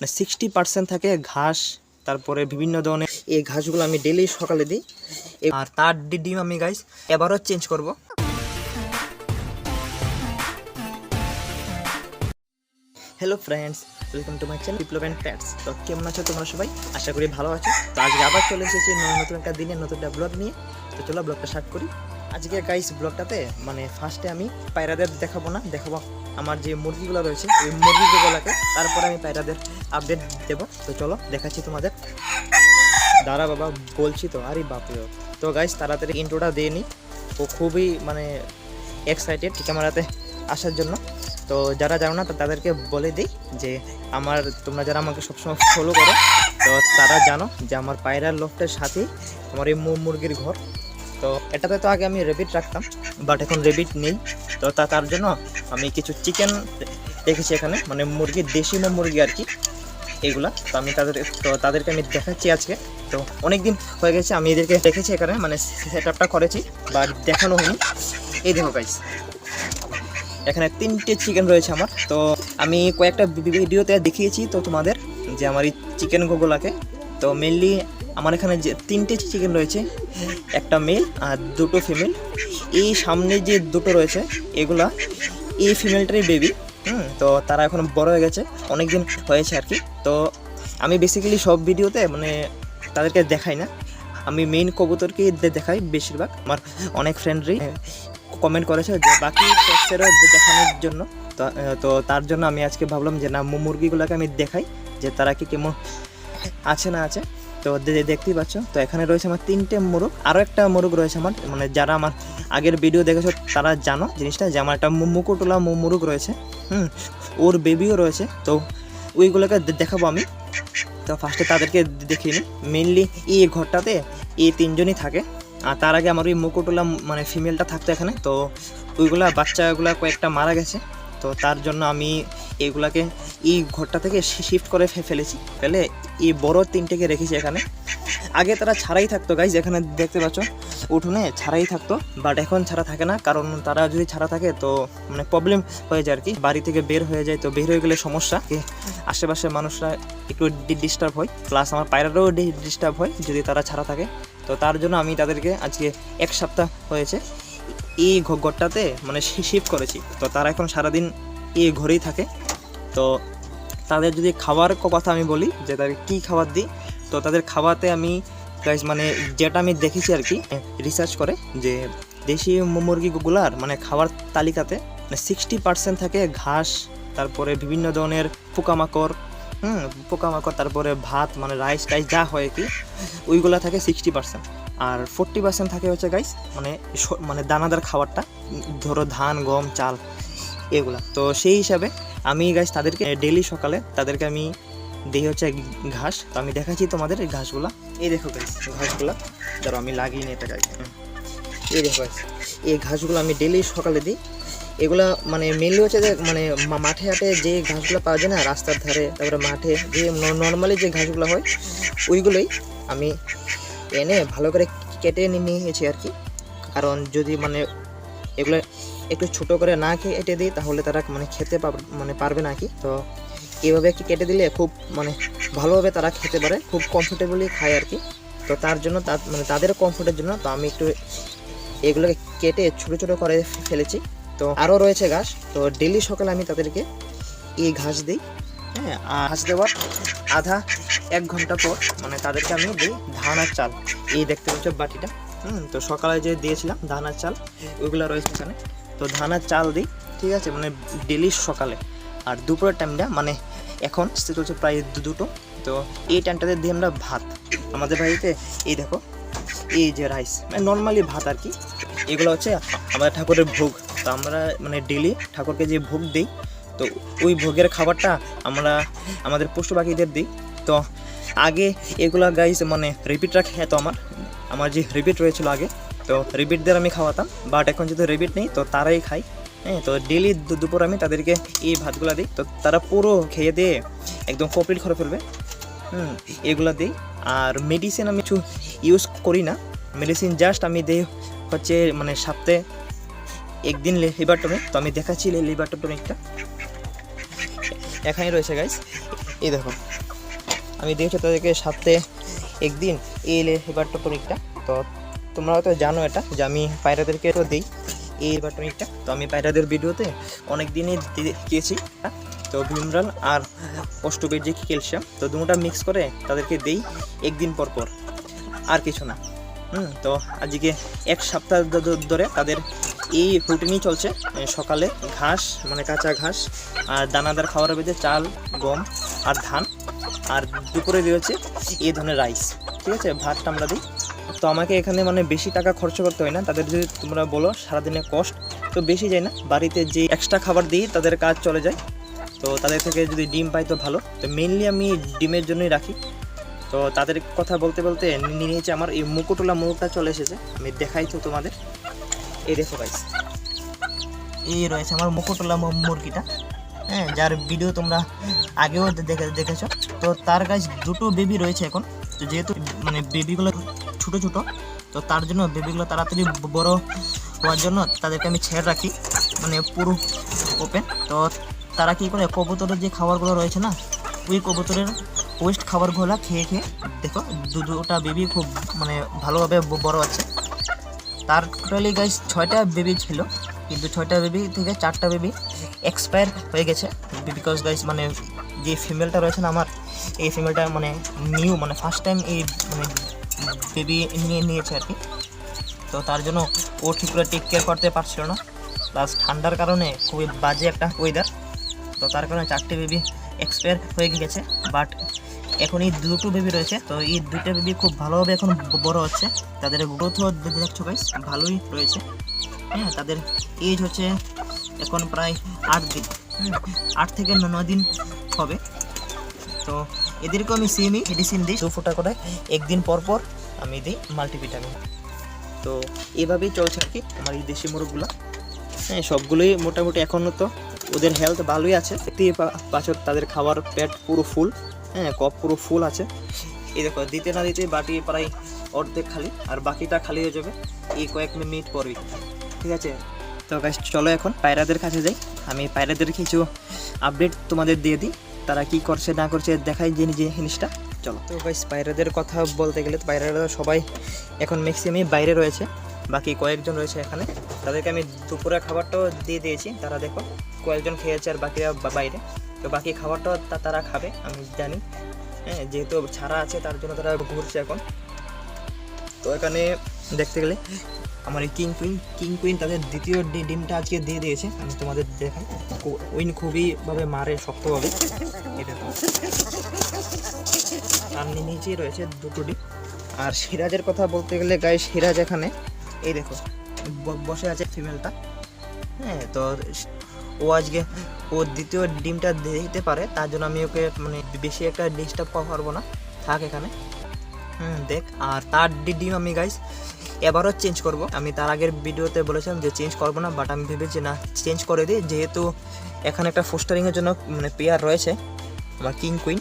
মানে sixty percent থাকে ঘাস, তারপরে বিভিন্ন ধরনের এই ঘাসগুলো আমি ডেলি সকালে দিই। আর তার ডিম আমি গাইস এবারও চেঞ্জ করব। Hello friends welcome to my channel Biplab pants তো কেমন আছো তোমরা সবাই? আশা করি ভালো আছো। তো আজকে আবার চলে এসেছি নতুন একটা দিনে, নতুন একটা ব্লগ নিয়ে। তো চলো ব্লগটা স্টার্ট করি। আজকে গাইস ব্লগটাতে মানে ফার্স্টে আমি পায়রাদের দেখাবো না, দেখাবো আমার যে মুরগিগুলো রয়েছে ওই মুরগিগুলোকে, তারপরে আমি পায়রাদের আপডেট দেবো। তো চলো, দেখাচ্ছি তোমাদের। দাঁড়া বাবা, বলছি তো, আরে বাপরে তো গাইস তাড়াতাড়ি ইন্ট্রোটা দিয়ে নিই ও খুবই মানে এক্সাইটেড ক্যামেরাতে আসার জন্য। তো যারা জানো না তাদেরকে বলে দিই যে, আমার, তোমরা যারা আমাকে সবসময় ফলো করো, তো তারা জানো যে, আমার পায়রার লোকটার সাথেই আমার এই মুরগির ঘর। তো এটাতে তো আগে আমি রেবিট রাখতাম বাট এখন রেবিট নেই। তো তা তার জন্য আমি কিছু চিকেন রেখেছি এখানে মানে মুরগি, দেশি মুরগি আর কি, এগুলা। তো আমি তাদের তো তাদেরকে আমি দেখাচ্ছি আজকে। তো অনেক দিন হয়ে গেছে, আমি এদেরকে দেখেছি এখানে মানে সেট আপটা করেছি বা দেখানো হয়নি। এই দেখো গাইস এখানে তিনটে চিকেন রয়েছে আমার। তো আমি কয়েকটা ভিডিওতে দেখিয়েছি তো তোমাদের, যে আমার এই চিকেন গোগুলাকে। তো মেনলি আমার এখানে যে তিনটে চিকেন রয়েছে, একটা মেল আর দুটো ফিমেল এই সামনে যে দুটো রয়েছে, এগুলা এই ফিমেলটারই বেবি হুম, তো তারা এখন বড় হয়ে গেছে অনেক দিন হয়েছে আর কি। তো আমি বেসিক্যালি সব ভিডিওতে মানে তাদেরকে দেখাই না। আমি মেইন কবুতরকেই দেখাই বেশিরভাগ। আমার অনেক ফ্রেন্ডরাই কমেন্ট করেছে যে বাকি টেক্সেরও দেখানোর জন্য। তো তার জন্য আমি আজকে ভাবলাম যে না মুরগিগুলোকে আমি দেখাই, যে তারা কি কেমন আছে না আছে। তো দেখতেই পাচ্ছ। তো এখানে রয়েছে আমার তিনটে মোরগ। আরও একটা মোরগ রয়েছে আমার। মানে যারা আমার আগের ভিডিও দেখেছ, তারা জানো জিনিসটা যে আমার একটা মুকুটোলা মুকুটলা মোরগ রয়েছে। হুম, ওর বেবিও রয়েছে। তো ওইগুলোকে দেখাবো আমি। তো ফার্স্টে তাদেরকে দেখিয়ে নিই। মেনলি এই ঘরটাতে এই তিনজনই থাকে। আর তার আগে আমার ওই মুকুটোলা মানে ফিমেলটা থাকতো এখানে। তো ওইগুলা বাচ্চাগুলা কয়েকটা মারা গেছে। তো তার জন্য আমি এইগুলাকে এই ঘরটা থেকে শিফট করে ফেলেছি। ফেলে এই বড় তিনটেকে রেখেছি এখানে। আগে তারা ছাড়াই থাকতো গাইজ এখানে দেখতে পাচ্ছ? উঠোনে ছাড়াই থাকতো বাট এখন ছাড়া থাকে না, কারণ তারা যদি ছাড়া থাকে তো মানে প্রবলেম হয়ে যায় আর কি। বাড়ি থেকে বের হয়ে যায়, তো বের হয়ে গেলে সমস্যা আশেপাশের মানুষরা একটু ডিস্টার্ব হয় প্লাস আমার পায়রারও ডিস্টার্ব হয় যদি তারা ছাড়া থাকে। তো তার জন্য আমি তাদেরকে আজকে এক সপ্তাহ হয়েছে এই ঘরটাতে মানে শিফট করেছি। তো তারা এখন সারাদিন এই ঘরেই থাকে। তো তাদের যদি খাবার কথা আমি বলি, যে তাদের কী খাবার দিই, তো তাদের খাওয়াতে আমি মানে যেটা আমি দেখেছি আর কি রিসার্চ করে, যে দেশি মুরগিগুলার মানে খাবার তালিকাতে মানে সিক্সটি পার্সেন্ট থাকে ঘাস, তারপরে বিভিন্ন ধরনের পোকামাকড়, হুম, পোকামাকড়, তারপরে ভাত মানে রাইস টাইস যা হয় কি, ওইগুলা থাকে সিক্সটি পার্সেন্ট আর ফোরটি পার্সেন্ট থাকে হচ্ছে গাইস মানে মানে দানাদার খাবারটা ধরো ধান গম চাল এগুলা। তো সেই হিসাবে আমি গাইস তাদেরকে ডেলি সকালে তাদেরকে আমি দিই হচ্ছে ঘাস। তো আমি দেখাচ্ছি তোমাদের এই ঘাসগুলা। এই দেখো গাইস ঘাসগুলা। ধরো আমি লাগিয়ে নিই এটা গাইস এই দেখো guys, এই ঘাসগুলো আমি ডেলি সকালে দিই। এগুলা মানে মেনলি হচ্ছে যে মানে মাঠে হাটে যে ঘাসগুলো পাওয়া যায় না রাস্তার ধারে তারপরে মাঠে যে নর্মালি যে ঘাসগুলো হয় ওইগুলোই আমি এনে ভালো করে কেটে নিয়েছি আর কি। কারণ যদি মানে এগুলো একটু ছোট করে না কেটে দিই, তাহলে তারা মানে খেতে মানে পারবে না কি। তো এইভাবে একটু কেটে দিলে খুব মানে ভালোভাবে তারা খেতে পারে, খুব কমফোর্টেবলি খায় আর কি। তো তার জন্য মানে তাদের কমফোর্টের জন্য তো আমি একটু এগুলোকে কেটে ছোটো ছোটো করে ফেলেছি। তো আরও রয়েছে ঘাস। তো ডেলি সকালে আমি তাদেরকে এই ঘাস দিই। হ্যাঁ আর ঘাস দেওয়ার আধা এক ঘণ্টা পর মানে তাদেরকে আমি দিই ধান আর চাল। এই দেখতে পাচ্ছ বাটিটা। হুম, তো সকালে যে দিয়েছিলাম ধান আর চাল, ওইগুলো রয়েছে এখানে। তো ধান আর চাল দিই, ঠিক আছে? মানে ডেলি সকালে। আর দুপুরের টাইমটা মানে এখন সে চলছে প্রায় দুটো। তো এই টাইমটাতে দিই আমরা ভাত। আমাদের বাড়িতে, এই দেখো, এই যে রাইস মানে নর্মালি ভাত আর কি। এগুলো হচ্ছে আমাদের ঠাকুরের ভোগ। তো আমরা মানে ডেলি ঠাকুরকে যে ভোগ দিই তো ওই ভোগের খাবারটা আমরা আমাদের পশু পাখিদের দিই। তো আগে এগুলা গাইস মানে রিপিটরা খেতো আমার। আমার যে রিপিট রয়েছিল আগে, তো রিপিটদের আমি খাওয়াতাম। বাট এখন যেহেতু রিপিট নেই, তো তারাই খাই হ্যাঁ তো ডেলি দুপুর আমি তাদেরকে এই ভাতগুলো দিই। তো তারা পুরো খেয়ে দিয়ে একদম কমপ্লিট করে ফেলবে। হুম, এগুলো দিই। আর মেডিসিন আমি কিছু ইউজ করি না। মেডিসিন জাস্ট আমি দিই হচ্ছে মানে সপ্তাহে একদিন লিভার তো আমি দেখাচ্ছি লিভার টনিকটা এখানে রয়েছে গাইস এই দেখো, আমি দিয়েছি তাদেরকে সপ্তাহে একদিন এলে এবার টনিকটা তো তোমরা হয়তো জানো এটা, যে আমি পায়রাদেরকে তো দিই এই এবার টনিকটা তো আমি পায়রাদের ভিডিওতে অনেক দিনই দিয়েছি? তো ভিমরাল আর অষ্টবের যে ক্যালসিয়াম, তো দুটোটা মিক্স করে তাদেরকে দেই একদিন পর পর। আর কিছু না। হুম, তো আজকে এক সপ্তাহ ধরে তাদের এই রুটিনই চলছে। সকালে ঘাস মানে কাঁচা ঘাস, আর দানাদার খাবার বেঁধে চাল, গম আর ধান। আর দুপুরে রয়েছে এই ধরনের রাইস ঠিক আছে? ভাতটা আমরা দিই। তো আমাকে এখানে মানে বেশি টাকা খরচ করতে হয় না। তাদের যদি তোমরা বলো সারাদিনে কষ্ট তো বেশি যায় না। বাড়িতে যে এক্সট্রা খাবার দিই, তাদের কাজ চলে যায়। তো তাদের থেকে যদি ডিম পাই তো ভালো। তো মেনলি আমি ডিমের জন্যই রাখি। তো তাদের কথা বলতে বলতে নিয়ে নিয়েছে আমার। এই মুকুটলা মুখটা চলে এসেছে। আমি দেখাই তো তোমাদের। এই দেখো গাইস এই রয়েছে আমার মুকুটলা মুরগিটা। হ্যাঁ যার ভিডিও তোমরা আগেও দেখে দেখেছ। তো তার কাছে দুটো বেবি রয়েছে এখন। তো যেহেতু মানে বেবিগুলো ছোটো ছোটো, তো তার জন্য বেবিগুলো তাড়াতাড়ি বড় হওয়ার জন্য তাদেরকে আমি ছেড়ে রাখি। মানে পুরো ওপেন তো তারা কী করে, কবুতরের যে খাবারগুলো রয়েছে না, ওই কবুতরের ওয়েস্ট খাবারগুলো খেয়ে খেয়ে, দেখো দুটা বেবি খুব মানে ভালোভাবে বড় আছে। তার টোটালি গাইস ছয়টা বেবি ছিল, কিন্তু ছয়টা বেবি থেকে চারটা বেবি এক্সপায়ার হয়ে গেছে। বিকজ গাইস মানে যে ফিমেলটা রয়েছে না আমার, এই ফিমেলটা মানে নিউ মানে ফার্স্ট টাইম এই মানে বেবি নিয়ে নিয়েছে আর কি। তো তার জন্য ও ঠিক করে টেক কেয়ার করতে পারছিল না। প্লাস ঠান্ডার কারণে খুবই বাজে একটা ওয়েদার তো তার কারণে চারটে বেবি এক্সপায়ার হয়ে গেছে বাট এখন এই দুটো বেবি রয়েছে। তো এই দুইটা বেবি খুব ভালোভাবে এখন বড় হচ্ছে। তাদের গ্রোথও দেখছ গাইস ভালোই রয়েছে। হ্যাঁ তাদের এজ হচ্ছে এখন প্রায় আট দিন। আট থেকে ন- দিন হবে। তো এদেরকেও আমি সেমই মেডিসিন দিই। দু ফোঁটা করে একদিন পর পর আমি দিই মাল্টিভিটামিন তো এভাবেই চলছে আর কি আমার এই দেশি মোরগগুলো। হ্যাঁ সবগুলোই মোটামুটি এখনও তো ওদের হেলথ ভালোই আছে। দেখতেই পা- তাদের খাবার পেট পুরো ফুল হ্যাঁ কপ পুরো ফুল আছে। এই দেখো, দিতে না দিতে বাটি প্রায় অর্ধেক খালি, আর বাকিটা খালি হয়ে যাবে এই কয়েক মিনিট পরই, ঠিক আছে? তো গাইস চলো এখন পায়রাদের কাছে যাই। আমি পায়রাদের কিছু আপডেট তোমাদের দিয়ে দিই, তারা কি করছে, না করছে, দেখাই যে যে জিনিসটা। চলো। তো গাইস পায়রাদের কথা বলতে গেলে পায়রারা সবাই এখন ম্যাক্সিমামই বাইরে রয়েছে, বাকি কয়েকজন রয়েছে এখানে। তাদেরকে আমি দুপুরে খাবারটাও দিয়ে দিয়েছি, তারা দেখো কয়েকজন খেয়েছে আর বাকিরা বাইরে। তো বাকি খাবারটাও তারা খাবে, আমি জানি। হ্যাঁ যেহেতু ছাড়া আছে, তার জন্য তারা ঘুরছে এখন। তো এখানে দেখতে গেলে আমার এই কিং কুইন কিং কুইন তাদের দ্বিতীয় ডিমটা আজকে দিয়ে দিয়েছে। আমি তোমাদের দেখাই। কুইন খুবই ভাবে মারে, শক্তভাবে। দেখো। আর নিচেই রয়েছে দুটো ডিম। আর সিরাজের কথা বলতে গেলে গায়ে সিরাজ এখানে, এই দেখো বসে আছে ফিমেলটা হ্যাঁ তো ও আজকে ও দ্বিতীয় ডিমটা দিতে পারে, তার জন্য আমি ওকে মানে বেশি একটা ডিস্টার্ব করব না। থাক এখানে। হুম, দেখ, আর তার ডিম আমি গাইস এবারও চেঞ্জ করব। আমি তার আগের ভিডিওতে বলেছিলাম যে চেঞ্জ করব না বাট আমি ভেবেছি না চেঞ্জ করে দিই, যেহেতু এখানে একটা ফোস্টারিংয়ের জন্য মানে পেয়ার রয়েছে আমার কিং কুইন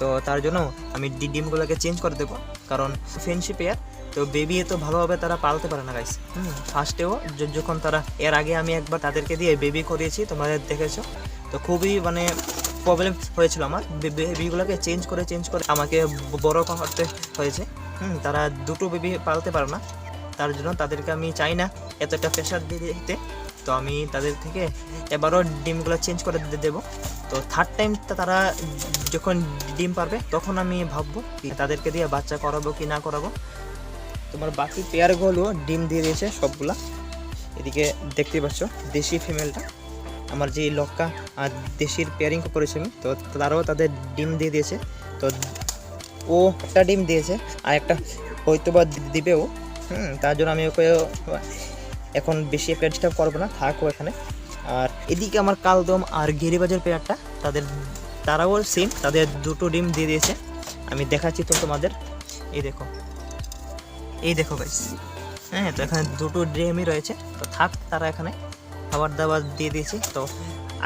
তো তার জন্য আমি ডিমগুলোকে চেঞ্জ করে দেবো, কারণ ফ্রেন্ডশিপ পেয়ার তো বেবি তো ভালোভাবে তারা পালতে পারে না গাইস হুম ফার্স্টেও যখন তারা, এর আগে আমি একবার তাদেরকে দিয়ে বেবি করিয়েছি তোমরা দেখেছ? তো খুবই মানে প্রবলেম হয়েছিল আমার। বেবিগুলোকে চেঞ্জ করে চেঞ্জ করে আমাকে বড় করতে হয়েছে। হুম, তারা দুটো বেবি পালতে পারে না। তার জন্য তাদেরকে আমি চাই না এতটা প্রেশার দিয়ে দিতে। তো আমি তাদের থেকে এবারও ডিমগুলো চেঞ্জ করে দেবো। তো থার্ড টাইম তারা যখন ডিম পারবে, তখন আমি ভাববো তাদেরকে দিয়ে বাচ্চা করাবো কি না করাবো। তোমার বাকি পেয়ারগুলো ডিম দিয়ে দিয়েছে সবগুলা। এদিকে দেখতে পাচ্ছ, দেশি ফিমেলটা আমার যে লক্কা আর দেশির পেয়ারিং করেছি আমি, তো তারাও তাদের ডিম দিয়ে দিয়েছে। তো ও একটা ডিম দিয়েছে আর একটা হয়তো বা দিবেও। হুম, তার জন্য আমি ওকে এখন বেশি ডিস্টার্ব করব না থাকব এখানে। আর এদিকে আমার কালদম আর গিরিবাজের পেয়ারটা, তাদের তারাও সেম তাদের দুটো ডিম দিয়ে দিয়েছে। আমি দেখাচ্ছি তো তোমাদের। এই দেখো এই দেখো গাইস হ্যাঁ তো এখানে দুটো ড্রেমই রয়েছে। তো থাক, তারা এখানে খাবার দাবার দিয়ে দিয়েছি। তো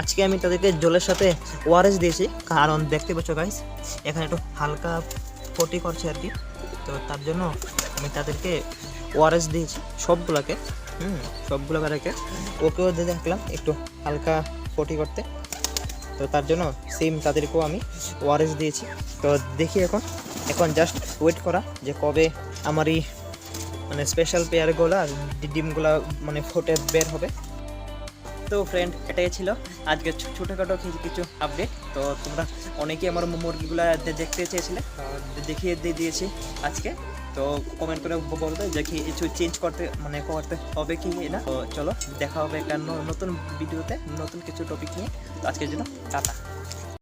আজকে আমি তাদেরকে জলের সাথে ওআরএস দিয়েছি। কারণ দেখতে পাচ্ছ গাইস এখানে একটু হালকা পটি করছে আর কি। তো তার জন্য আমি তাদেরকে ওআরএস দিয়েছি সবগুলোকে। হুম, সবগুলোকে রেখে ওকেও দিয়ে দেখলাম একটু হালকা পটি করতে। তো তার জন্য সেম তাদেরকেও আমি ওআরএস দিয়েছি। তো দেখি এখন এখন জাস্ট ওয়েট করা যে কবে আমার এই মানে স্পেশাল পেয়ারগুলো ডিমগুলো মানে ফুটে বের হবে। তো ফ্রেন্ড এটাই ছিল আজকে ছোটোখাটো কিছু কিছু আপডেট তো তোমরা অনেকেই আমার মুরগিগুলো দেখতে চেয়েছিলে দেখিয়ে দিয়ে দিয়েছি আজকে। তো কমেন্ট করে ব- বলবে যে কি কিছু চেঞ্জ করতে মানে করতে হবে কি না। তো চলো, দেখা হবে একটা নতুন ভিডিওতে নতুন কিছু টপিক নিয়ে। আজকের জন্য টাটা।